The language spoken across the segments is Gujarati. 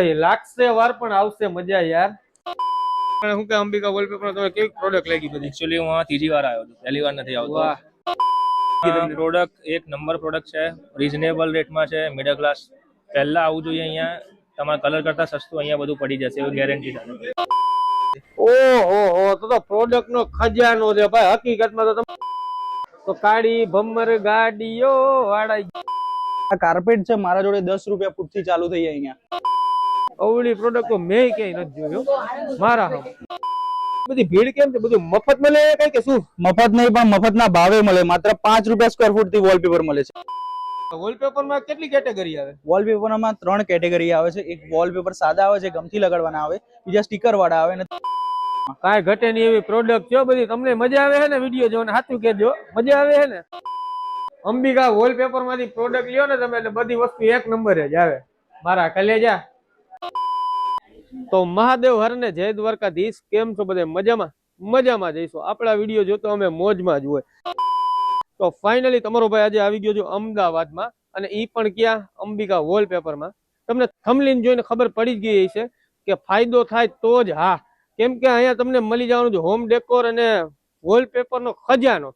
લાગશે વાર પણ આવશે મજા યાર. પણ હું કે અંબિકા વોલપેપર તમે કેવી પ્રોડક્ટ લાગી બધી? એક્ચ્યુઅલી હું આ ત્રીજી વાર આવ્યો છું. પહેલી વાર નથી આવતો. વાહ. પ્રોડક્ટ એક નંબર પ્રોડક્ટ છે રિઝનેબલ રેટમાં છે મિડલ ક્લાસ પહેલા આવવું જોઈએ અહીંયા. તમારા કલર કરતા સસ્તું અહીંયા બધું પડી જશે એવું ગેરંટી છે. ઓહો હો તો તો પ્રોડક્ટ નો ખજાનો છે ભાઈ. હકીકતમાં તો તમે તો કાળી ભમર ગાડીઓ વાળા આ કાર્પેટ છે મારા જોડે દસ રૂપિયા ફૂટથી ચાલુ થઈ જાય અહીંયા. અવળી પ્રોડક્ટ તો મેં ક્યાંય નથી જોયો. મારા બધી ભીડ કેમ છે? બધું મફત મળે કઈ કે શું? મફત નહીં પણ મફતના ભાવે મળે. માત્ર પાંચ રૂપિયા સ્કવેર ફૂટથી વોલપેપર મળે છે. વોલપેપરમાં કેટલી કેટેગરી આવે? વોલપેપરમાં ત્રણ કેટેગરી આવે છે. એક વોલપેપર સાદા આવે છે ગમથી લગાડવાના આવે. બીજા સ્ટીકર વાળા આવે. ને કાંઈ ઘટે નહીં એવી પ્રોડક્ટ છે બધી તમને મજા આવે છે ને વીડિયો જોઈને સાચું કહેજો મજા આવે છે ને? અંબિકા વોલપેપરમાંથી પ્રોડક્ટ લ્યો ને તમે એટલે બધી વસ્તુ એક નંબર જ આવે. મારા કલેજા તો મહાદેવ હરને જય દ્વારકાધીશ. કેમ છો બધે? મજામાં? મજામાં જઈશું આપણા વીડિયો જોતો અમે મોજમાં જ તો ફાઇનલી તમારો ભાઈ આજે આવી ગયો છે અમદાવાદમાં. અને એ પણ ક્યાં? અંબિકા વોલપેપરમાં તમને થમલીન જોઈને ખબર પડી જ ગઈ છે કે ફાયદો થાય તો જ હા. કેમ કે અહીંયા તમને મળી જવાનું છે હોમ ડેકોર અને વોલપેપરનો ખજાનો.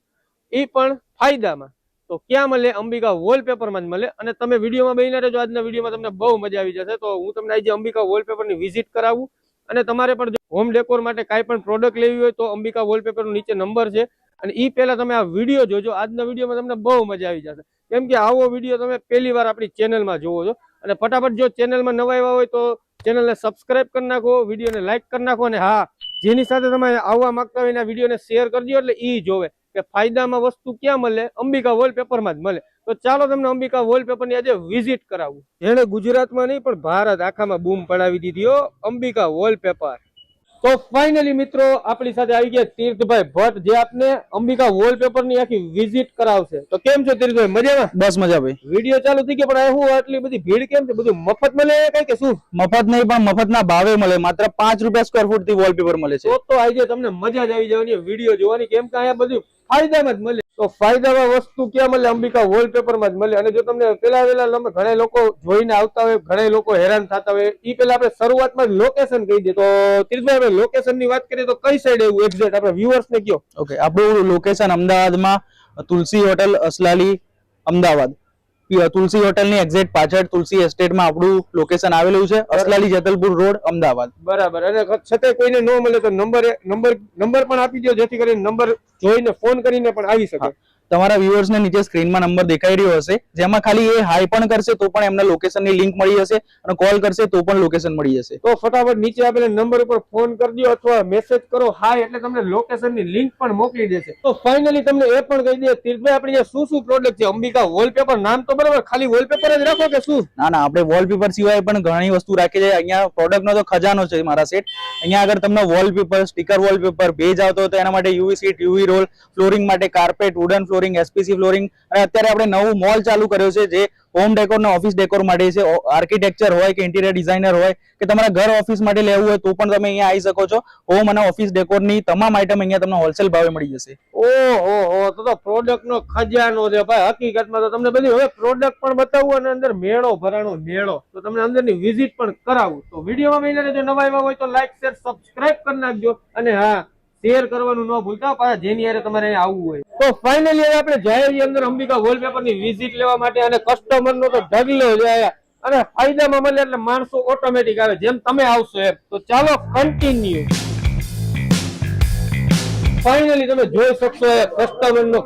એ પણ ફાયદામાં. તો ક્યાં મળે? અંબિકા વોલપેપરમાં જ મળે. અને તમે વિડીયોમાં બહીને રહેજો. આજના વિડીયોમાં તમને બહુ મજા આવી જશે. તો હું તમને આજે અંબિકા વોલપેપરની વિઝિટ કરાવું. અને તમારે પણ હોમ ડેકોર માટે કાંઈ પણ પ્રોડક્ટ લેવી હોય તો અંબિકા વોલપેપરનો નીચે નંબર છે. અને એ પહેલાં તમે આ વીડિયો જોજો. આજના વિડીયોમાં તમને બહુ મજા આવી જશે. કેમ કે આવો વીડિયો તમે પહેલી વાર આપણી ચેનલમાં જોવો છો. અને ફટાફટ જો ચેનલમાં નવા આવ્યા હોય તો ચેનલને સબસ્ક્રાઇબ કરી નાખો, વિડીયોને લાઇક કરી નાખો. અને હા, જેની સાથે તમે આવવા માંગતા હોય એના વિડીયોને શેર કરજો એટલે એ જોવે. કે ફાયદામાં વસ્તુ ક્યાં મળે? અંબિકા વોલપેપરમાં જ મળે. તો ચાલો તમને અંબિકા વોલપેપરની આજે વિઝિટ કરાવું. જેણે ગુજરાતમાં નહીં પણ ભારત આખામાં બૂમ પડાવી દીધી હો અંબિકા વોલપેપર તો ફાઇનલી મિત્રો આપણી સાથે આવી ગયા તીર્થભાઈ ભટ્ટ જે આપને અંબિકા વોલપેપરની આખી વિઝિટ કરાવશે. તો કેમ છો તીર્થભાઈ મજામાં? બસ મજા ભાઈ. વીડિયો ચાલુ થઈ ગયો પણ શું આટલી બધી ભીડ કેમ છે? બધું મફત મળે કઈ કે શું? મફત નહીં પણ મફતના ભાવે મળે. માત્ર પાંચ રૂપિયા સ્કવેર ફૂટથી વોલપેપર મળે છે. તો તો આજે તમને મજા જ આવી જવાની વીડિયો જોવાની. કેમ કે અહીંયા બધું ફાયદામાં જ મળે. તો ફાયદામાં વસ્તુ ક્યાં મળે? અંબિકા વોલપેપરમાં જ મળે. અને જો તમને પેલા પેલા ઘણા લોકો જોઈને આવતા હોય, ઘણા લોકો હેરાન થતા હોય એ પેલા આપણે શરૂઆતમાં લોકેશન કહી દે. તો તીર્થભાઈ આપણે લોકેશનની વાત કરીએ તો કઈ સાઈડ એવું એક્ઝેક્ટ આપણે વ્યુઅર્સ ને કયો? ઓકે આપણું લોકેશન અમદાવાદમાં તુલસી હોટલ અસલાલી, અમદાવાદ. તુલસી હોટલની એક્ઝેક્ટ પાછળ તુલસી એસ્ટેટમાં આપણું લોકેશન આવેલું છે. અસલાલી જેતલપુર રોડ અમદાવાદ. બરાબર. અને છતાં કોઈને ન મળે તો નંબર નંબર નંબર પણ આપી દો જેથી કરીને નંબર જોઈને ફોન કરીને પણ આવી શકે. તમારા વ્યુઅર્સને નીચે સ્ક્રીનમાં નંબર દેખાઈ રહ્યો હશે. જેમાં ખાલી એ હાઈ પણ કરશે તો પણ એમને લોકેશનની લિંક મળી જશે અને કોલ કરશે તો પણ લોકેશન મળી જશે. તો ફટાફટ નીચે આપેલા નંબર ઉપર ફોન કરી દો અથવા મેસેજ કરો હાઈ એટલે તમને લોકેશનની લિંક પણ મોકલી દેશે. તો ફાઇનલી તમને એ પણ કહી દે તીર્થભાઈ આપણે શું શું પ્રોડક્ટ છે? અંબિકા વોલપેપર નામ તો બરાબર ખાલી વોલપેપર જ રાખો કે શું? ના ના આપણે વોલપેપર સિવાય પણ ઘણી વસ્તુ રાખી છે અહીંયા પ્રોડક્ટનો તો ખજાનો છે મારા સેટ અહીંયા આગળ તમને વોલપેપર સ્ટીકર વોલપેપર ભેજ આવતો તો એના માટે UV sheet UV roll flooring માટે carpet wooden flooring SPC flooring અને અત્યારે આપણે નવું મોલ ચાલુ કર્યો છે, જે હોમ ડેકોર ને ઓફિસ ડેકોર માટે છે. આર્કિટેક્ચર હોય કે ઇન્ટિરિયર ડિઝાઇનર હોય કે તમારા ઘર ઓફિસ માટે લેવું હોય તો પણ તમે અહીંયા આવી શકો છો. હોમ અને ઓફિસ ડેકોરની તમામ આઇટમ અહીંયા તમને હોલસેલ ભાવે મળી જશે. ઓહો, હો, તો તો પ્રોડક્ટ નો ખજાનો છે ભાઈ. હકીકતમાં તો તમને બધી હવે પ્રોડક્ટ પણ બતાવું અને અંદર મેળો ભરાણો મેળો. તો તમને અંદરની વિઝિટ પણ કરાવું. તો વિડીયોમાં મહિના જો નવા આવ્યા હોય તો લાઈક શેર સબસ્ક્રાઇબ કરી નાખજો. અને હા શેર કરવાનું ન ભૂલતા, પાછા જેની યારે તમારે આવવું હોય. તો ફાઇનલી આપણે જઈએ અંદર અંબિકા વોલપેપરની વિઝિટ લેવા માટે અને કસ્ટમર નો તો ઢગલો જાય અને ફાયદામાં મળે એટલે માણસો ઓટોમેટિક આવે, જેમ તમે આવશો એમ. તો ચાલો કન્ટિન્યુ ફાઇનલી તમે જોઈ શકશો કસ્ટમર નો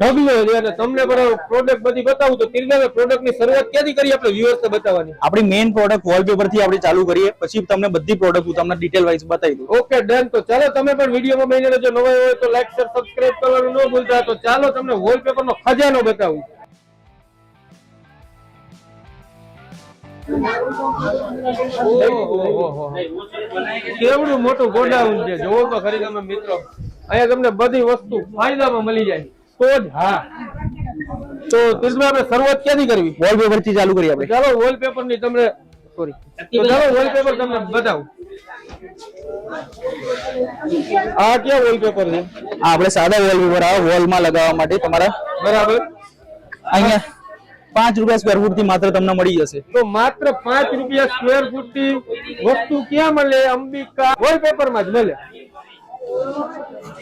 ઢગલો છે. અને તમને પણ પ્રોડક્ટ બધી બતાવું તો તિરગામે પ્રોડક્ટ શરૂઆત ક્યાંથી કરી આપણે વ્યુઅર્સ બતાવવાની? આપણી મેઇન પ્રોડક્ટ વોલપેપર આપણે ચાલુ કરીએ. પછી તમને બધી પ્રોડક્ટ હું તમને ડિટેલ વાઇઝ બતાવી દઉં. ઓકે ડન તો ચાલો તમે પણ વિડીયોમાં બની રહેજો. નવા હોય તો લાઈક શેર સબસ્ક્રાઇબ કરવાનું ન ભૂલતા. તો ચાલો તમને વોલપેપર ખજાનો બતાવું. કેવડું મોટું ગોડાઉન છે. જોવો તો ખરી તમે મિત્રો. અહીંયા તમને બધી વસ્તુ ફાયદામાં મળી જાય. તો જ હા. તો તીર્થભાઈ આપણે શરૂઆત ક્યાંથી કરવી? વોલપેપરથી ચાલુ કરીએ આપણે. ચાલો વોલપેપરની તમને સોરી તો ચાલો વોલપેપર તમને બતાવું. આ ક્યાં વોલપેપર છે? આ આપણે સાદા વોલપેપર આવે વોલમાં લગાવવા માટે તમારા બરાબર. અહીંયા પાંચ રૂપિયા સ્ક્વેર ફૂટથી માત્ર તમને મળી જશે. તો માત્ર પાંચ રૂપિયા સ્ક્વેર ફૂટથી વસ્તુ ક્યાં મળે? અંબિકા વોલપેપરમાં જ મળે.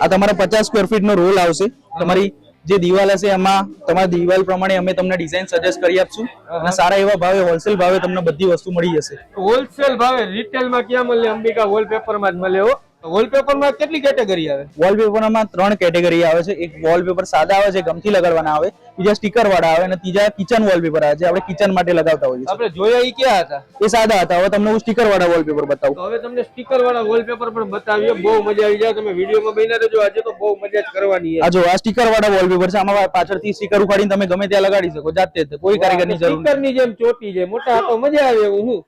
આ તમારા પચાસ સ્ક્વેર ફીટ નો રોલ આવશે. તમારી જે દિવાલ હશે એમાં તમારા દિવાલ પ્રમાણે અમે તમને ડિઝાઇન સજેસ્ટ કરી આપશું. અને સારા એવા ભાવે હોલસેલ ભાવે તમને બધી વસ્તુ મળી જશે. હોલસેલ ભાવે રિટેલમાં ક્યાં મળે અંબિકા? વોલપેપરમાં જ મળે હો. વોલપેપરમાં કેટલી કેટેગરી આવે? વોલપેપરમાં ત્રણ કેટેગરી આવે છે. એક વોલપેપર સાદા આવે છે ગમથી લગાડવાના આવે. બીજા સ્ટીકર વાળા આવે અને ત્રીજા કિચન વોલપેપર આવે છે આપણે કિચન માટે લગાવતા હોઈએ આપણે જોયા એ ક્યાં હતા? એ સાદા હતા. હવે તમને હું સ્ટીકર વાળા વોલપેપર બતાવું. હવે તમને સ્ટીકર વાળા વોલપેપર પણ બતાવીએ. બહુ મજા આવી જાય. તમે વિડીયોમાં બની રહેજો. આજે તો બહુ મજા જ કરવાની છે. આ જો આ સ્ટીકર વાળા વોલપેપર છે. આમાં પાછળથી સ્ટીકર ઉખાડીને તમે ગમે ત્યાં લગાડી શકો. જાતે કોઈ કારીગરની જરૂર સ્ટીકરની જેમ ચોટી છે મોટા તો મજા આવે હું?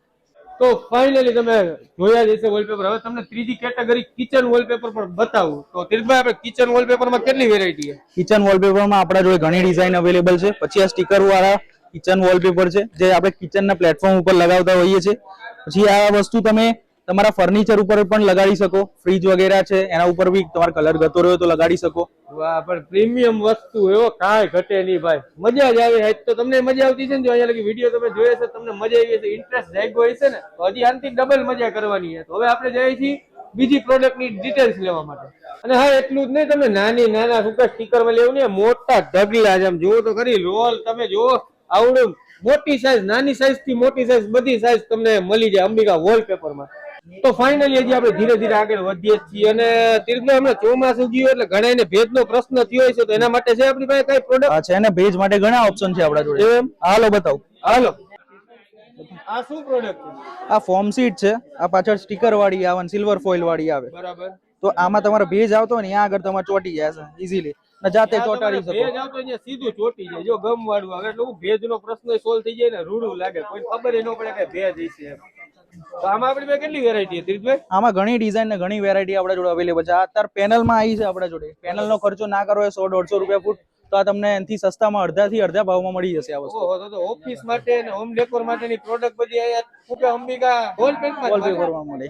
તો ફાઇનલી તમે જોયા જશે વોલપેપર હવે તમને ત્રીજી કેટેગરી કિચન વોલપેપર પણ બતાવું. તો તિલભાઈ આપણે કિચન વોલપેપરમાં કેટલી વેરાયટી છે? કિચન વોલપેપરમાં આપણા જોડે ઘણી ડિઝાઇન અવેલેબલ છે. પછી આ સ્ટીકર વાળા કિચન વોલપેપર છે, જે આપણે કિચનના પ્લેટફોર્મ ઉપર લગાવતા હોઈએ છીએ. પછી આ વસ્તુ તમે તમારા ફર્નિચર ઉપર પણ લગાડી શકો ફ્રીજ વગેરે છે, એના ઉપર બી તમારો કલર ગતો રહ્યો તો લગાડી શકો. વાહ, પણ પ્રીમિયમ વસ્તુ એવો કાંઈ ઘટે નહીં ભાઈ. મજા જ આવે આજ તો તમને મજા આવતી છે ને, જો અહીંયા લગી વીડિયો તમે જોયે છે તમને મજા આવી છે ઇન્ટરેસ્ટ જાગ્યો હશે ને, તો હજી આનથી ડબલ મજા કરવાની છે. તો હવે આપણે જઈએ છીએ બીજી પ્રોડક્ટની ડિટેલ્સ લેવા માટે. અને હા, એટલું જ નહીં, તમે નાની નાના સુકા સ્ટીકરમાં લેવું ને મોટા ઢગલા જેમ જુઓ તો ખરી, રોલ તમે જુઓ, આવડું મોટી સાઈઝ નાની સાઈઝથી મોટી સાઈઝ બધી સાઈઝ તમને મળી જાય અંબિકા વોલપેપરમાં. તો ફાઇનલી હજી આપણે ધીરે ધીરે આગળ વધીએ છીએ અને તીર્થભાઈ હમણાં ચોમાસું ગયું એટલે ઘણા એને ભેજનો પ્રશ્ન થયો છે તો એના માટે છે આપણી પાસે કઈ પ્રોડક્ટ છે એને ભેજ માટે ઘણા ઓપ્શન છે આપણા જોડે. હાલો બતાવું. હાલો. આ શું પ્રોડક્ટ આ ફોર્મ સીટ છે. આ પાછળ સ્ટીકર વાળી આવે સિલ્વર ફોઇલ વાળી આવે. બરાબર. તો આમાં તમારે ભેજ આવતો હોય ને ત્યાં આગળ તમારે ચોટી જશે ઈઝીલી ને જાતે ચોટાડી શકો ભેજ આવતો અહીંયા સીધું ચોટી જાય. જો ગમ વાળું આવે એટલે હું પ્રશ્ન સોલ્વ થઈ જાય ને રૂડું લાગે. કોઈ ખબર ન પડે કે ભેજ હશે તો આમાં આપણી પાસે કેટલી વેરાયટી છે તીર્થભાઈ આમાં ઘણી ડિઝાઇન ને ઘણી વેરાયટી આપણા જોડે અવેલેબલ છે. આ અત્યારે પેનલમાં આવી છે આપણા જોડે. પેનલ નો ખર્ચો ના કરો એ સો દોઢસો રૂપિયા ફૂટ. તો આ તમને એનાથી સસ્તામાં અડધા થી અડધા ભાવમાં મળી જશે આ વસ્તુ. તો ઓફિસ માટે અને હોમ ડેકોર માટેની પ્રોડક્ટ બધી અહીંયા અંબિકા વોલપેપરમાં જ વોલપેપર મળે. માં મળે.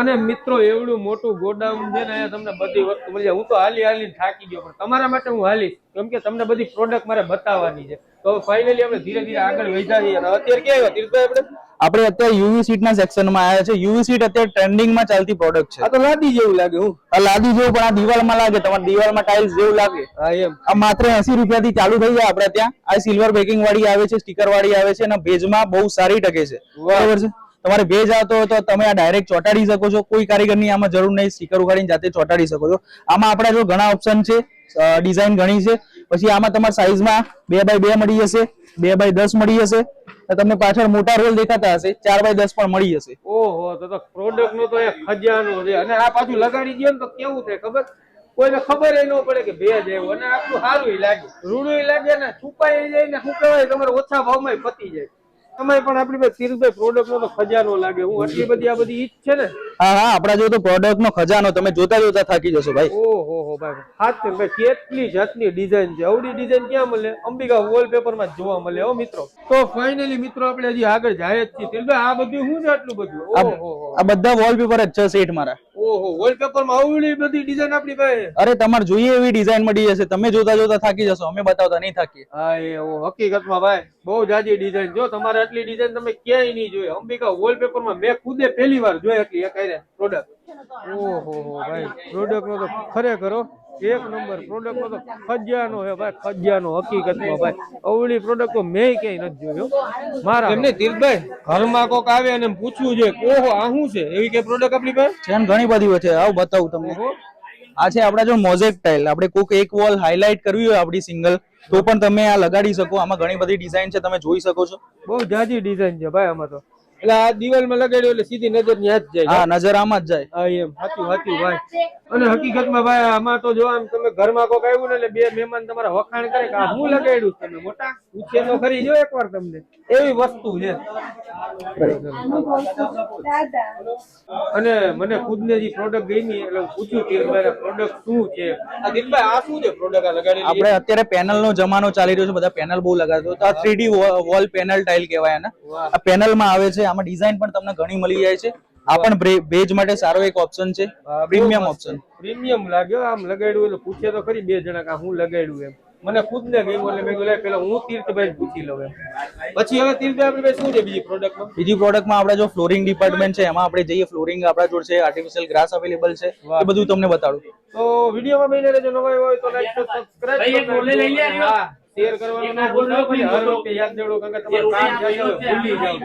અને મિત્રો એવડું મોટું ગોડાઉન છે ને અહીંયા તમને બધી વસ્તુ મળી જાય. હું તો હાલી હાલી થાકી ગયો પણ તમારા માટે હું હાલીશ. કેમ કે તમને બધી પ્રોડક્ટ મારે બતાવવાની છે. તો ફાઇનલી આપણે ધીરે ધીરે આગળ વધ્યા છીએ. અને અત્યારે ક્યાં આવ્યા? તીર્થભાઈ આપણે? આપણે અત્યારે યુવી સીટ ના સેક્શનમાં આવ્યા છે યુવી સીટ અત્યારે ટ્રેન્ડિંગમાં ચાલતી પ્રોડક્ટ છે. આ તો લાદી જેવું લાગે હું. આ લાદી જેવું પણ આ દિવાલમાં લાગે. તમારી દિવાલમાં ટાઇલ્સ જેવું લાગે. હા એમ. આ માત્ર 80 રૂપિયા થી ચાલુ થઈ જાય આપણે ત્યાં. આ સિલ્વર બેકિંગ વાળી આવે છે સ્ટીકર વાળી આવે છે અને ભેજમાં બહુ સારી ટકે છે. બરાબર છે? તમારે ભેજ આવતો હોય તો તમે આ ડાયરેક્ટ ચોટાડી શકો છો. કોઈ કારીગરની આમાં જરૂર નહીં. સ્ટીકર ઉગાડીને જાતે ચોટાડી શકો છો. આમાં આપણા જો ઘણા ઓપ્શન છે. ડિઝાઇન ઘણી છે. પછી આમાં તમારા સાઈઝમાં બે બાય બે મળી જશે. બે બાય દસ મળી જશે. તમને પાછળ મોટા રોલ દેખાતા હશે, ચાર બાય દસ પણ મળી જશે. ઓહો, તો પ્રોડક્ટ નો તો એક ખજાનો છે. અને આ પાછું લગાડી દે ને તો કેવું થાય ખબર? કોઈને ખબર ન પડે કે ભેજ આવ્યો. અને આપણું સારું લાગે. રૂડું લાગે ને છુપાઈ જાય ને શું કહેવાય? તમારે ઓછા ભાવમાં પતી જાય. તમે પણ આપણી પાસે તીર્થભાઈ પ્રોડક્ટ નો તો ખજાનો લાગે. હું આટલી બધી આ બધી ઈચ્છ છે ને હા હા આપણા જો તો પ્રોડક્ટ નો ખજાનો તમે જોતા જોતા થાકી જશો ભાઈ. ઓહો હો ભાઈ. હાથ ભાઈ કેટલી જાતની ડિઝાઇન છે. આવડી ડિઝાઇન ક્યાં મળે? અંબિકા વોલપેપરમાં જોવા મળે હો મિત્રો. તો ફાઇનલી મિત્રો આપણે હજી આગળ જાય જ છીએ. તીર્થભાઈ આ બધું શું છે આટલું બધું? ઓહો આ બધા વોલપેપર જ છે સેટ મારા. ઓહો વોલપેપરમાં આવડી બધી ડિઝાઇન આપણી પાસે. અરે તમારે જોઈએ એવી ડિઝાઇન મળી જશે તમે જોતા જોતા થાકી જશો. અમે બતાવતા નહીં થાકી હા એ ઓ હકીકતમાં ભાઈ બહુ જાજી ડિઝાઇન જો તમારે આટલી ડિઝાઇન તમે ક્યાંય નહીં જોઈએ અંબિકા વોલપેપરમાં મેં ખુદે પહેલી વાર જોઈ એટલી એક પ્રોડક્ટ ઓહો હો ભાઈ પ્રોડક્ટ નો તો ખરેખર એક નંબર પ્રોડક્ટ નો તો ખજાનો હે ભાઈ ખજાનો હકીકતમાં ભાઈ. અવળી પ્રોડક્ટ તો મેં ક્યાંય નથી જોયો. મારા એમને તીર્થભાઈ ઘરમાં કોક આવે અને પૂછવું છે ઓહો આ શું છે? એવી કે પ્રોડક્ટ આપણી પાસે? છે ઘણી બધી હોય છે. આવું બતાવું તમને. આ છે આપણા જો મોઝેક ટાઇલ આપણે કોક એક વોલ હાઇલાઇટ કરવી હોય આપણી સિંગલ તો પણ તમે આ લગાડી શકો. આમાં ઘણી બધી ડિઝાઇન છે તમે જોઈ શકો છો. બહુ જાજી ડિઝાઇન છે ભાઈ આમાં તો. એટલે આ દિવાલમાં લગાડ્યું એટલે સીધી નજર ન્યા જ જાય. હા નજર આમાં જ જાય. હા એમ. સાચું સાચું ભાઈ. અને હકીકતમાં ભાઈ આમાં તો જો આમ તમે ઘરમાં કોક આવ્યું ને એટલે બે મહેમાન તમારા વખાણ કરે કે આ હું લગાડ્યું તમે મોટા? પૂછે તો ખરી જો એકવાર તમને. એવી વસ્તુ છે. અને મને ખુદને જે પ્રોડક્ટ ગઈ એટલે હું પૂછ્યું કે મારા પ્રોડક્ટ શું છે? આ દિનભાઈ આ શું છે પ્રોડક્ટ આ લગાડેલી? આપણે અત્યારે પેનલ નો જમાનો ચાલી રહ્યો છે બધા પેનલ બહુ લગાડતો તો આ થ્રીડી વોલ પેનલ ટાઇલ કહેવાય ને આ પેનલમાં આવે છે આમાં ડિઝાઇન પણ તમને ઘણી મળી જાય છે. આ પણ ભેજ માટે સારો એક ઓપ્શન છે. પ્રીમિયમ ઓપ્શન પ્રીમિયમ લાગ્યો આમ લગાડ્યું એટલે પૂછે તો ખરી બે જણા કે હું લગાડ્યું એમ. મને ખુદને ગમ્યું એટલે મેં કીધું લે પેલા હું તીર્થભાઈ પૂછી લઉં એમ. પછી હવે તીર્થભાઈ આપણે શું છે બીજી પ્રોડક્ટમાં બીજી પ્રોડક્ટમાં આપણે જો ફ્લોરિંગ ડિપાર્ટમેન્ટ છે એમાં આપણે જઈએ ફ્લોરિંગ આપણા જોડે છે આર્ટિફિશિયલ ગ્રાસ અવેલેબલ છે એ બધું તમને બતાડું. તો વિડીયોમાં બની જો નવા હોય તો લાઈક સબસ્ક્રાઇબ હા. શેર કરવાનું ના ભૂલતા પછી હર વખતે યાદ દેવડો કારણ કે તમારું કામ જાય ભૂલી જાવ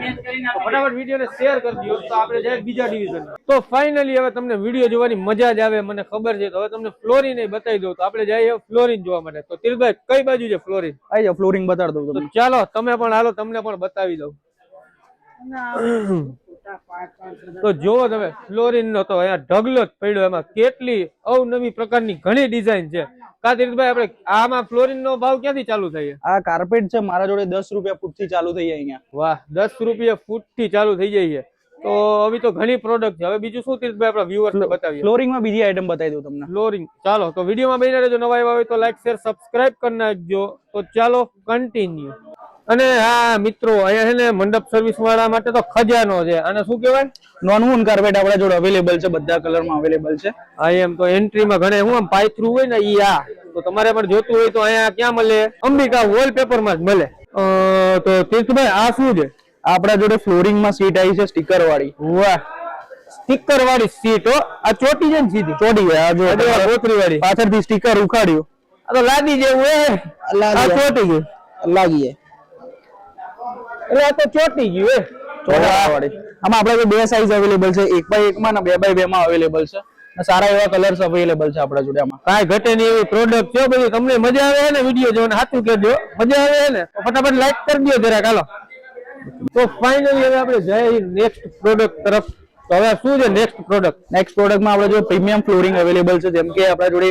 તો ફટાફટ વિડીયોને શેર કરી દો તો આપણે જાય બીજા ડિવિઝન તો ફાઇનલી હવે તમને વીડિયો જોવાની મજા જ આવે મને ખબર છે. તો હવે તમને ફ્લોરિન બતાવી દઉં. તો આપણે જઈએ ફ્લોરિન જોવા માટે. તો તિલભાઈ કઈ બાજુ છે ફ્લોરિન આવી ફ્લોરિંગ બતાડી દઉં તો તમને. ચાલો તમે પણ હાલો તમને પણ બતાવી દઉં. તો જુઓ તમે ફ્લોરિન નો તો અહીંયા ઢગલો જ પડ્યો. એમાં કેટલી અવનવી પ્રકારની ઘણી ડિઝાઇન છે. આપણે આમાં ફ્લોરિન નો ભાવ ક્યાંથી ચાલુ થાય આ કાર્પેટ છે મારા જોડે દસ રૂપિયા ફૂટથી ચાલુ થઈ જાય અહીંયા. વાહ દસ રૂપિયા ફૂટથી ચાલુ થઈ જાય તો હવે તો ઘણી પ્રોડક્ટ છે. હવે બીજું શું તીર્થભાઈ આપણા વ્યુઅર્સ ને બતાવીએ? ફ્લોરિંગમાં બીજી આઈટમ બતાવી દઉં તમને. ફ્લોરિંગ ચાલો તો વિડીયોમાં બની રહેજો. નવા આવ્યા હોય તો લાઈક શેર સબસ્ક્રાઇબ કરી નાખજો. તો ચાલો કન્ટિન્યુ અને આ મિત્રો અહીંયા છે ને મંડપ સર્વિસ વાળા માટે તો ખજાનો છે. અને શું કહેવાય? નોન વૂન કાર્પેટ આપણા જોડે અવેલેબલ છે બધા કલરમાં અવેલેબલ છે. આ એમ તો એન્ટ્રીમાં ઘણે હું આમ પાયથ્રુ હોય ને ઈ આ. તો તમારે પણ જોતું હોય તો અહીંયા ક્યાં મળે? અંબિકા વોલપેપરમાં જ મળે. તો તીર્થભાઈ આ શું છે? આપણા જોડે ફ્લોરિંગમાં સીટ આવી છે સ્ટીકર વાળી. વાહ. સ્ટીકર વાળી સીટ આ ચોટી છે ને સીધી? ચોટી ગયા આ જો કોથળી વાળી. પાછળથી સ્ટીકર ઉખાડ્યું. આ તો લાદી જેવું હે. લાદી આ ચોટી ગયું લાગી જાય એટલે આ તો ચોટી ગયું એ. ચોટા વાળી આમાં આપણે બે સાઈઝ અવેલેબલ છે. એક બાય એક માં ને બે બાય બે માં અવેલેબલ છે. સારા એવા કલર્સ અવેલેબલ છે આપણા જોડે આમાં. કાંઈ ઘટે નહીં એવી પ્રોડક્ટ છે બધી. તમને મજા આવે ને વીડિયો જોઈને સાચું કરજો મજા આવે ને? તો ફટાફટ લાઈક કરી દો જરાક. હાલો. તો ફાઇનલી હવે આપણે જઈએ નેક્સ્ટ પ્રોડક્ટ તરફ. તો હવે શું છે નેક્સ્ટ પ્રોડક્ટ નેક્સ્ટ પ્રોડક્ટમાં આપણે જો પ્રીમિયમ ફ્લોરિંગ અવેલેબલ છે જેમ કે આપણા જોડે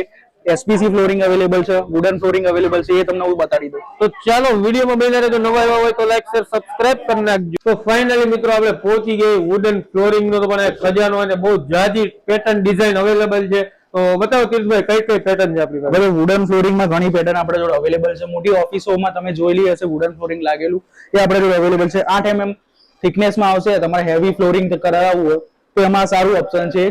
એસપીસી ફ્લોરિંગ અવેલેબલ છે વુડન ફ્લોરિંગ અવેલેબલ છે એ તમને હું બતાડી દઉં. તો ચાલો વિડીયોમાં બની રહેજો. નવા આવ્યા હોય તો લાઈક શેર સબસ્ક્રાઇબ કરી નાખજો. તો ફાઇનલી મિત્રો આપણે પહોંચી ગઈ વુડન ફ્લોરિંગ નો. તો એક ખજાનો અને બહુ જાજી પેટર્ન ડિઝાઇન અવેલેબલ છે. તો બતાવો તીર્થભાઈ કઈ કઈ પેટર્ન છે આપણી પાસે? વુડન ફ્લોરિંગમાં ઘણી પેટર્ન આપણે જોડે અવેલેબલ છે. મોટી ઓફિસોમાં તમે જોઈ લઈ હશે વુડન ફ્લોરિંગ લાગેલું. એ આપણે જોડે અવેલેબલ છે. આઠ એમએમ થિકનેસમાં આવશે. તમારે હેવી ફ્લોરિંગ કરાવવું હોય તો એમાં સારું ઓપ્શન છે.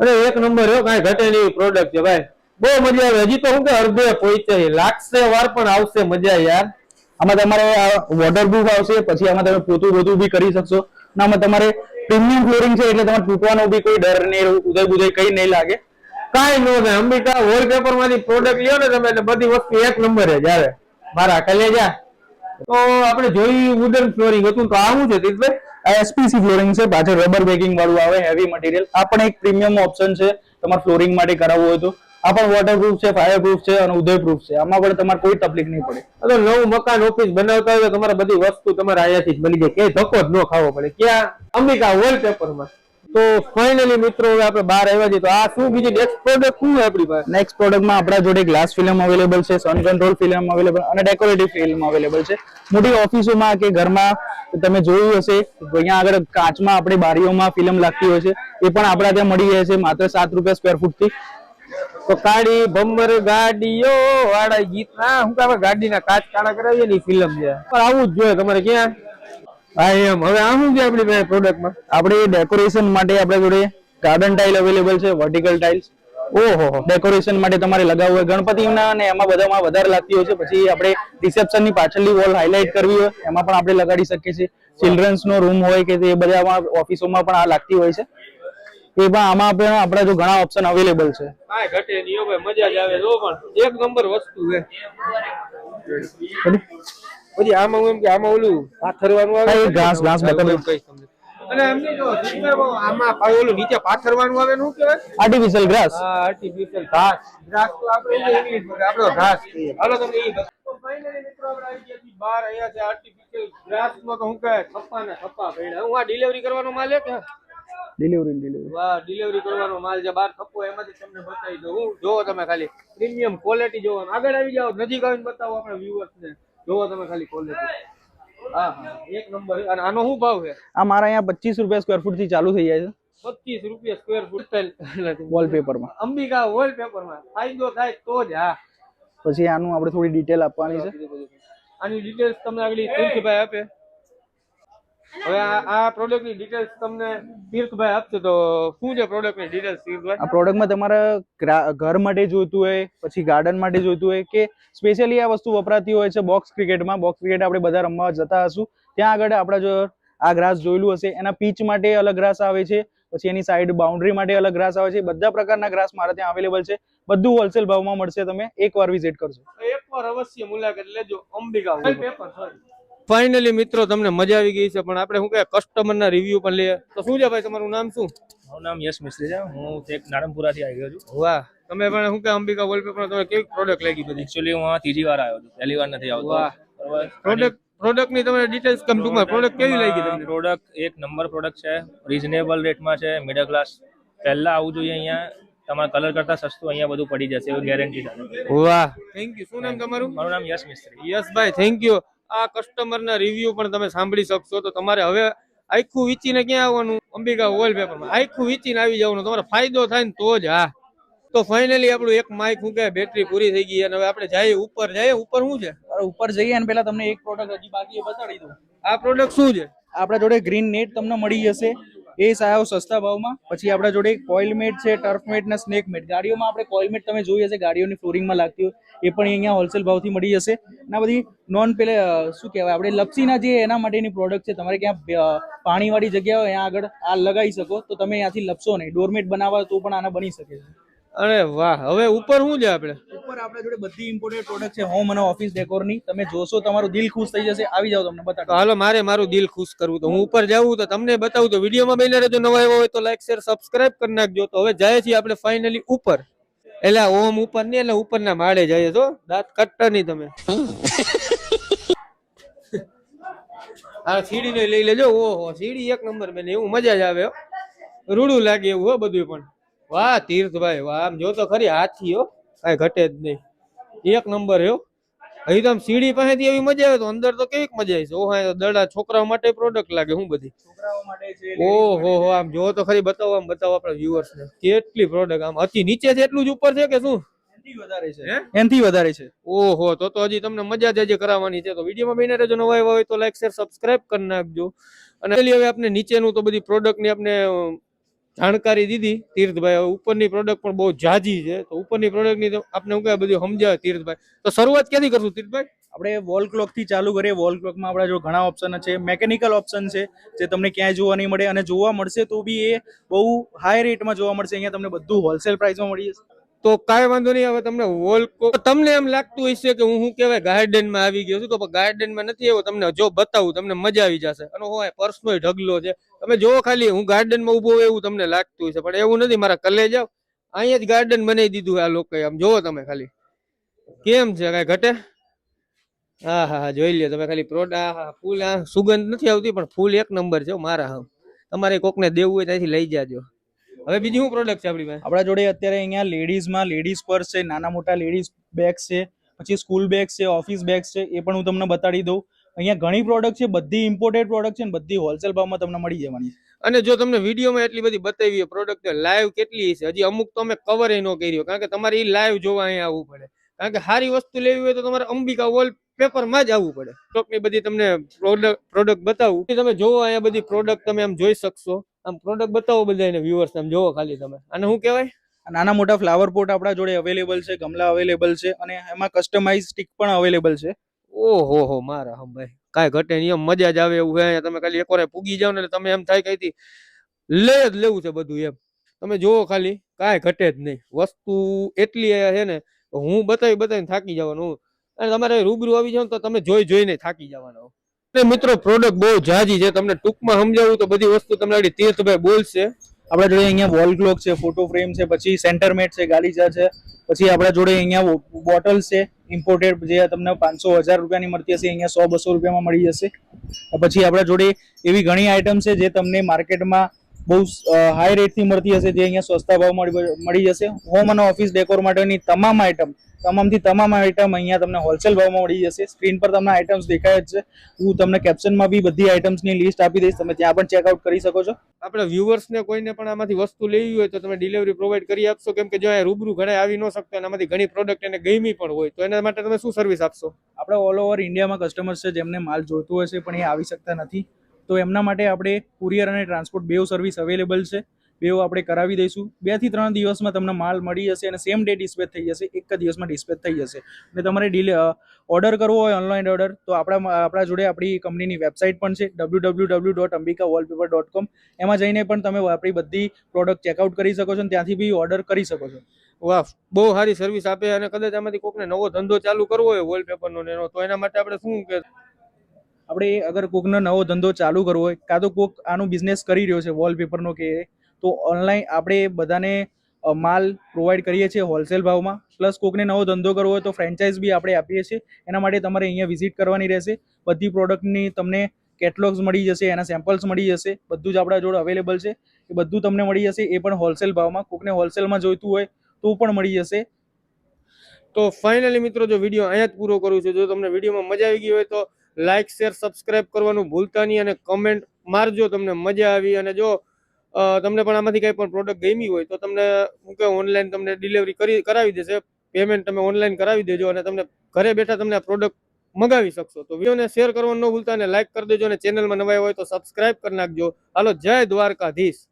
અરે અને એક નંબર કઈ કાંઈ ઘટે નહીં પ્રોડક્ટ છે ભાઈ. બહુ મજા આવે. હજી તો હું કે અડધે પહોંચે લાગશે વાર પણ આવશે મજા યાર. આમાં તમારે વોટરપ્રૂફ આવશે પછી આમાં તમે પોતું બધું બી કરી શકશો. અને આમાં તમારે પ્રીમિયમ ફ્લોરિંગ છે એટલે તમારે તૂટવાનો બી કોઈ ડર નહીં ઉદય બુદય કઈ નહીં લાગે. કાંઈ નો થાય. અંબિકા વોલપેપરમાંથી પ્રોડક્ટ લ્યો ને તમે એટલે બધી વસ્તુ એક નંબર જ આવે. મારા કલેજા તો આપણે જોયું વુડન ફ્લોરિંગ હતું. તો આવું છે તીર્થભાઈ? આ એસપીસી ફ્લોરિંગ છે. પાછળ રબર બેકિંગ વાળું આવે હેવી મટીરિયલ આ પણ એક પ્રીમિયમ ઓપ્શન છે. તમારે ફ્લોરિંગ માટે કરાવવું હોય તો. આ પણ વોટરપ્રૂફ છે ફાયરપ્રૂફ છે અને ઉદયપ્રૂફ છે. આમાં પણ તમારે કોઈ તકલીફ નહીં પડે. આ નવું મકાન ઓફિસ બનાવતા હોય તો તમારે બધી વસ્તુ તમારે અહીંયાથી જ મળી જાય. ક્યાંય ધક્કો જ ન ખાવો પડે. ક્યાં? અંબિકા વોલપેપરમાં તો ફાઇનલી મિત્રો હવે આપણે બહાર આવ્યા છીએ. તો આ શું બીજી નેક્સ્ટ પ્રોડક્ટ શું છે આપણી પાસે? નેક્સ્ટ પ્રોડક્ટમાં આપણા જોડે ગ્લાસ ફિલ્મ અવેલેબલ છે સન કંટ્રોલ ફિલ્મ અવેલેબલ અને ડેકોરેટિવ ફિલ્મ અવેલેબલ છે. મોટી ઓફિસોમાં કે ઘરમાં તમે જોયું હશે અહીંયા આગળ કાચમાં આપણે બારીઓમાં ફિલ્મ લાગતી હોય છે. એ પણ આપણા ત્યાં મળી જાય છે માત્ર સાત રૂપિયા સ્ક્વેર ફૂટથી. તો કાળી ભમર ગાડીઓ વાળા ગીત ના હું કામ ગાડીના કાચ કાળા કરાવીએ ને ફિલ્મ છે. પણ આવું જ જોઈએ તમારે ક્યાં? હા એમ. હવે આ શું છે આપણી પ્રોડક્ટમાં આપણે ડેકોરેશન માટે આપણે જોડે ગાર્ડન ટાઇલ અવેલેબલ છે વર્ટિકલ ટાઇલ્સ ઓહો. ડેકોરેશન માટે તમારે લગાવવું હોય ગણપતિના અને એમાં બધામાં વધારે લાગતી હોય છે. પછી આપણે રિસેપ્શનની પાછળની વોલ હાઇલાઇટ કરવી હોય એમાં પણ આપણે લગાડી શકીએ છીએ. ચિલ્ડ્રન્સ નો રૂમ હોય કે તે બધામાં ઓફિસોમાં પણ આ લાગતી હોય છે. એ પણ આમાં પણ આપણે જો ઘણા ઓપ્શન અવેલેબલ છે. કાંઈ ઘટે નહીં હો ભાઈ મજા જ આવે જો પણ. એક નંબર વસ્તુ છે. પછી આમાં હું એમ કે આમાં ઓલું પાથરવાનું આવે એ? ઘાસ- ઘાસ કહીશ તમને. અને એમની જો આમાં પાછું ઓલું નીચે પાથરવાનું આવે નું કહેવાય? આર્ટિફિશિયલ ઘાસ હા આર્ટિફિશિયલ ઘાસ ઘાસ તો આપણે ઇંગ્લિશમાં આપણો ઘાસ હાલો તમને ઈ ફાઇનલી મિત્રો આપણે આવી ગયા છીએ બહાર. અહીંયા છે આર્ટિફિશિયલ ગ્રાસમાં તો હું કહે છપ્પા ને છપ્પા ભેડા હું આ ડિલિવરી કરવાનો માલિક? ડિલિવરી ડિલિવરી વાહ ડિલિવરી કરવાનો માલ છે બાર થપ્પો એમાંથી તમને બતાવી દઉં જોવો તમે ખાલી પ્રીમિયમ ક્વોલિટી જોવો આગળ આવી જાઓ નજીક આવીને બતાવો આપણા વ્યુઅર્સ ને. જોવો તમે ખાલી ક્વોલિટી હા એક નંબર અને આનો શું ભાવ છે? આ મારા અહીંયા પચીસ રૂપિયા સ્ક્વેર ફૂટથી ચાલુ થઈ જાય છે. પચીસ રૂપિયા સ્ક્વેર ફૂટ વોલપેપરમાં. અંબિકા વોલપેપરમાં. ફાયદો થાય તો જ હા. પછી આનું આપણે થોડી ડિટેલ આપવાની છે. આની ડિટેલ્સ તમને આગળ તુલસીભાઈ આપે. હવે આ પ્રોડક્ટની ડિટેલ્સ તમને તીર્થભાઈ આપશે તો શું છે પ્રોડક્ટની ડિટેલ્સ તીર્થભાઈ? આ પ્રોડક્ટમાં તમારા ઘર માટે જોઈતું હોય પછી ગાર્ડન માટે જોઈતું હોય કે સ્પેશિયલી આ વસ્તુ વપરાતી હોય છે બોક્સ ક્રિકેટમાં બોક્સ ક્રિકેટ આપણે બધા રમવા જતા હશું. ત્યાં આગળ આપણા જો આ ગ્રાસ જોયેલું હશે એના પીચ માટે અલગ ગ્રાસ આવે છે પછી એની સાઈડ બાઉન્ડ્રી માટે અલગ ગ્રાસ આવે છે. બધા પ્રકારના ગ્રાસ મારા ત્યાં અવેલેબલ છે. બધું હોલસેલ ભાવમાં મળશે તમે એકવાર વિઝિટ કરજો. એકવાર અવશ્ય મુલાકાત લેજો અંબિકા પેપર ફાઇનલી મિત્રો તમને મજા આવી ગઈ છે પણ આપણે શું કહે કસ્ટમરના રિવ્યુ પણ લઈએ. તો શું છે ભાઈ તમારું નામ શું? મારું નામ યશ મિસ્ત્રી છે. હું એક નારણપુરાથી આવી ગયો છું. વાહ. તમે પણ શું કે અંબિકા વોલપેપર તમે કેવી પ્રોડક્ટ લાગી બધી? એકચ્યુઅલી હું આ ત્રીજી વાર આવ્યો છું. પહેલી વાર નથી આવતો. વાહ. પ્રોડક્ટ પ્રોડક્ટની તમને ડિટેલ્સ કમ ટૂંકમાં પ્રોડક્ટ કેવી લાગી તમને? પ્રોડક્ટ એક નંબર પ્રોડક્ટ છે. રિઝનેબલ રેટમાં છે મિડલ ક્લાસ પહેલા આવવું જોઈએ અહીંયા. તમારા કલર કરતા સસ્તું અહીંયા બધું પડી જશે એવું ગેરંટી વાહ. થેન્ક યુ શું નામ તમારું? મારું નામ યશ મિસ્ત્રી. યસભાઈ થેન્ક યુ આ કસ્ટમરના રિવ્યુ પણ તમે સાંભળી શકશો. તો તમારે હવે આખું વીચીને ક્યાં આવવાનું? અંબિકા વોલપેપરમાં આખું વીચીને આવી જવાનું. તમારો ફાયદો થાય ને તો જ હા. તો ફાઇનલી આપણું એક માઇક હું કે બેટરી પૂરી થઈ ગઈ અને હવે આપણે જઈએ ઉપર. જઈએ ઉપર શું છે? ઉપર જઈએ અને પેલા તમને એક પ્રોડક્ટ હજી બાકી બતાડી દઉં. આ પ્રોડક્ટ શું છે? આપણા જોડે ગ્રીન નેટ તમને મળી જશે. એ સાવ સસ્તા ભાવમાં. પછી આપણા જોડે એક કોઇલમેટ છે ટર્ફમેટ ને સ્નેકમેટ ગાડીઓમાં આપણે કોઇલમેટ તમે જોઈ હશે, ગાડીઓની ફ્લોરિંગમાં લાગતી હોય, એ પણ અહીંયા હોલસેલ ભાવથી મળી જશે. અને બધી નોન પેલે શું કહેવાય, આપણે લપસીના જે એના માટેની પ્રોડક્ટ છે, તમારે ક્યાં પાણીવાળી જગ્યા હોય, ત્યાં આગળ આ લગાવી શકો, તો તમે અહીંયાથી લપસો નહીં. ડોરમેટ બનાવવા તો પણ આના બની શકે છે. અરે વાહ હવે ઉપર શું છે આપણે? ઉપર આપણા જોડે બધી ઇમ્પોર્ટેડ પ્રોડક્ટ છે હોમ અને ઓફિસ ડેકોરની તમે જોશો તમારું દિલ ખુશ થઈ જશે. આવી જાઓ તમને બતાવો હાલો મારે મારું દિલ ખુશ કરવું તો હું ઉપર જાઉં તો તમને બતાવું તો વિડીયોમાં બેને રહેજો. નવા આવ્યો હોય તો લાઈક શેર સબસ્ક્રાઇબ કરી નાખજો. તો હવે જાય છીએ આપણે ફાઇનલી ઉપર. એટલે ઓમ ઉપર નહીં એટલે ઉપરના માળે જઈએ તો દાંત કટ્ટર નહીં તમે. આ સીડી ને લઈ લેજો. ઓહો સીડી એક નંબર બેન. એવું મજા જ આવે. રૂડું લાગે એવું હો બધું પણ. વાહ તીર્થભાઈ વાહ આમ જો તો ખરી હાથી હો. કાંઈ ઘટે જ નહીં. એક નંબર હો અહીં તો આમ સીડી પાસેથી એવી મજા આવે તો અંદર તો કેવી મજા આવી છે. ઓહા દડા છોકરાઓ માટે પ્રોડક્ટ લાગે હું બધી. ઓહો હો આમ જો તો ખરી બતાવો આમ બતાવો આપણા વ્યુઅર્સ ને. કેટલી પ્રોડક્ટ આમ અતિ નીચે છે એટલું જ ઉપર છે કે શું? વધારે છે. હે? એનથી વધારે છે. ઓહો તો તો હજી તમને મજા જ હજી કરાવવાની છે. તો વિડીયોમાં બને રહેજો નવા આવ્યા હોય તો લાઈક શેર સબસ્ક્રાઇબ કરી નાખજો. અને પેલી હવે આપણે નીચેનું તો બધી પ્રોડક્ટની આપણે જાણકારી દીધી તીર્થભાઈ. હવે ઉપરની પ્રોડક્ટ પણ બહુ જાજી છે. તો ઉપરની પ્રોડક્ટની આપણે હું કહે બધું સમજાવે તીર્થભાઈ. તો શરૂઆત ક્યાંથી કરશું તીર્થભાઈ? આપણે વોલ ક્લોકથી ચાલુ કરીએ. વોલ ક્લોકમાં આપણા જો ઘણા ઓપ્શન છે. મેકેનિકલ ઓપ્શન છે, જે તમને ક્યાંય જોવા નહીં મળે અને જોવા મળશે તો બી એ બહુ હાઈ રેટમાં જોવા મળશે. અહીંયા તમને બધું હોલસેલ પ્રાઇસમાં મળી જશે. તો કાંઈ વાંધો નહીં, હવે તમને વોલ્કો તમને એમ લાગતું હશે કે હું શું કહેવાય ગાર્ડનમાં આવી ગયો છું, તો ગાર્ડનમાં નથી આવ્યો, તમને જો બતાવું, તમને મજા આવી જશે. અને હું પર્સનો ઢગલો છે. તમે જોવો ખાલી, હું ગાર્ડનમાં ઊભો એવું તમને લાગતું હશે, પણ એવું નથી, મારા કલે જાવ અહીંયા જ ગાર્ડન બનાવી દીધું આ લોકોએ આમ. જોવો તમે ખાલી. કેમ છે, કાંઈ ઘટે? હા હા હા, જોઈ લ્યો, તમે ખાલી પ્રોડ હા ફૂલ, આ સુગંધ નથી આવતી, પણ ફૂલ એક નંબર છે મારા હા તમારે કોકને દેવું હોય ત્યાંથી લઈ જાજો. હવે બીજી શું પ્રોડક્ટ છે આપણી પાસે? આપણા જોડે અત્યારે અહીંયા લેડીઝમાં લેડીઝ પર્સ છે નાના મોટા લેડીઝ બેગ છે પછી સ્કૂલ બેગ છે ઓફિસ બેગ છે એ પણ હું તમને બતાડી દઉં. અહીંયા ઘણી પ્રોડક્ટ છે બધી ઇમ્પોર્ટેડ પ્રોડક્ટ છે ને બધી હોલસેલ ભાવમાં તમને મળી જવાની અને જો તમને વિડીયોમાં એટલી બધી બતાવી હોય પ્રોડક્ટ લાઈવ કેટલી છે? હજી અમુક તો અમે કવર ન કર્યો કારણ કે તમારે એ લાઈવ જોવા અહીંયા આવવું પડે. કારણ કે સારી વસ્તુ લેવી હોય તો તમારે અંબિકા વોલ પેપરમાં જ આવવું પડે. સ્ટોકની બધી તમને પ્રોડક્ટ પ્રોડક્ટ બતાવું. એ તમે જોવો અહીંયા બધી પ્રોડક્ટ તમે આમ જોઈ શકશો. આમ પ્રોડક્ટ બતાવો બધા વ્યુઅર્સ આમ જોવો ખાલી તમે. અને શું કહેવાય? નાના મોટા ફ્લાવર પોટ આપણા જોડે અવેલેબલ છે ગમલા અવેલેબલ છે અને એમાં કસ્ટમાઇઝ સ્ટિક પણ અવેલેબલ છે. ઓહો હો મારા હમ ભાઈ. કાંઈ ઘટે નહીં એમ મજા જ આવે એવું હે તમે ખાલી એકવાર પૂગી જાવ ને એટલે તમે એમ થાય કે લે જ લેવું છે બધું એમ. તમે જોવો ખાલી કાંઈ ઘટે જ નહીં. વસ્તુ એટલી છે ને હું બતાવી બતાવીને થાકી જવાનું. અને તમારે રૂબરૂ આવી જાવ તો તમે જોઈ જોઈને થાકી જવાના મિત્રો પ્રોડક્ટ બહુ જાજી છે. તમને ટૂંકમાં સમજાવું તો બધી વસ્તુ તમને આગળ તીર્થભાઈ બોલશે. આપણા જોડે અહીંયા વોલ ક્લોક છે ફોટો ફ્રેમ છે, પછી સેન્ટર મેટ છે ગાલીચા છે, પછી આપણા જોડે અહીંયા બોટલ્સ છે ઇમ્પોર્ટેડ જે તમને પાંચસો હજાર રૂપિયાની મળતી હશે, અહીંયા સો બસો રૂપિયામાં મળી જશે. પછી આપણા જોડે એવી ઘણી આઇટમ છે જે તમને માર્કેટમાં બહુ હાઈ રેટથી મળતી હશે, જે અહીંયા સસ્તા ભાવ મળી જશે. હોમ અને ઓફિસ ડેકોર માટેની તમામ આઇટમ તમામથી તમામ આઇટમ અહીંયા તમને હોલસેલ ભાવમાં મળી જશે. સ્ક્રીન પર તમને આઇટમ્સ દેખાય જ છે. હું તમને કેપ્શનમાં બી બધી આઇટમ્સની લિસ્ટ આપી દઈશ. તમે ત્યાં પણ ચેકઆઉટ કરી શકો છો. આપણે વ્યૂવર્સને કોઈને પણ આમાંથી વસ્તુ લેવી હોય તો તમે ડિલિવરી પ્રોવાઈડ કરી આપશો. કેમ કે જો અહીંયા રૂબરૂ ઘરે આવી ન શકતો એનામાંથી ઘણી પ્રોડક્ટ એને ગમી પણ હોય તો એના માટે તમે શું સર્વિસ આપશો? આપણે ઓલ ઓવર ઇન્ડિયામાં કસ્ટમર્સ છે જેમને માલ જોઈતો હશે પણ એ આવી શકતા નથી. તો એમના માટે આપણે કુરિયર અને ટ્રાન્સપોર્ટ બેવ સર્વિસ અવેલેબલ છે. બેવ આપણે કરાવી દઈશું. બેથી ત્રણ દિવસમાં તમને માલ મળી જશે અને સેમ ડે ડિસ્પેચ થઈ જશે. એક જ દિવસમાં ડિસ્પેચ થઈ જશે. અને તમારે ડીલે ઓર્ડર કરવો હોય ઓનલાઈન ઓર્ડર તો આપણા આપણા જોડે આપણી કંપનીની વેબસાઇટ પણ છે W W W dot Ambika wallpaper dot com એમાં જઈને પણ તમે આપણી બધી પ્રોડક્ટ ચેકઆઉટ કરી શકો છો અને ત્યાંથી બી ઓર્ડર કરી શકો છો. વાહ બહુ સારી સર્વિસ આપે અને કદાચ આમાંથી કોકને નવો ધંધો ચાલુ કરવો હોય વોલપેપરનો એનો તો એના માટે આપણે શું કે આપણે અગર કોકનો નવો ધંધો ચાલુ કરવો હોય કાં તો કોક આનું બિઝનેસ કરી રહ્યો છે વોલપેપરનો કે એ, તો ઓનલાઈન આપણે બધાને માલ પ્રોવાઈડ કરીએ છીએ હોલસેલ ભાવમાં. પ્લસ કોકને નવો ધંધો કરવો હોય તો ફ્રેન્ચાઇઝ બી આપણે આપીએ છીએ. એના માટે તમારે અહીંયા વિઝિટ કરવાની રહેશે. બધી પ્રોડક્ટની તમને કેટલોગ્સ મળી જશે, એના સેમ્પલ્સ મળી જશે. બધું જ આપણા જોડે અવેલેબલ છે. એ બધું તમને મળી જશે, એ પણ હોલસેલ ભાવમાં. કોકને હોલસેલમાં જોઈતું હોય તો પણ મળી જશે. તો ફાઇનલી મિત્રો, જો વીડિયો અહીંયા જ પૂરો કરું છું. જો તમને વિડીયોમાં મજા આવી ગઈ હોય તો લાઇક શેર સબસ્ક્રાઇબ કરવાનું ભૂલતા નહીં અને કમેન્ટ મારજો તમને મજા આવી. અને જો તમને પણ આમાંથી કંઈ પણ પ્રોડક્ટ ગમી હોય તો તમને, હું કે ઓનલાઈન તમને ડિલિવરી કરી, કરાવી દેશે. પેમેન્ટ તમે ઓનલાઈન કરાવી દેજો અને તમને ઘરે બેઠા તમને પ્રોડક્ટ મગાવી શકશો. તો વિડીયોને શેર કરવાનું ન ભૂલતા અને લાઇક કરી દેજો અને ચેનલમાં નવાઈ હોય તો સબસ્ક્રાઇબ કરી નાખજો. હાલો, જય દ્વારકાધીશ.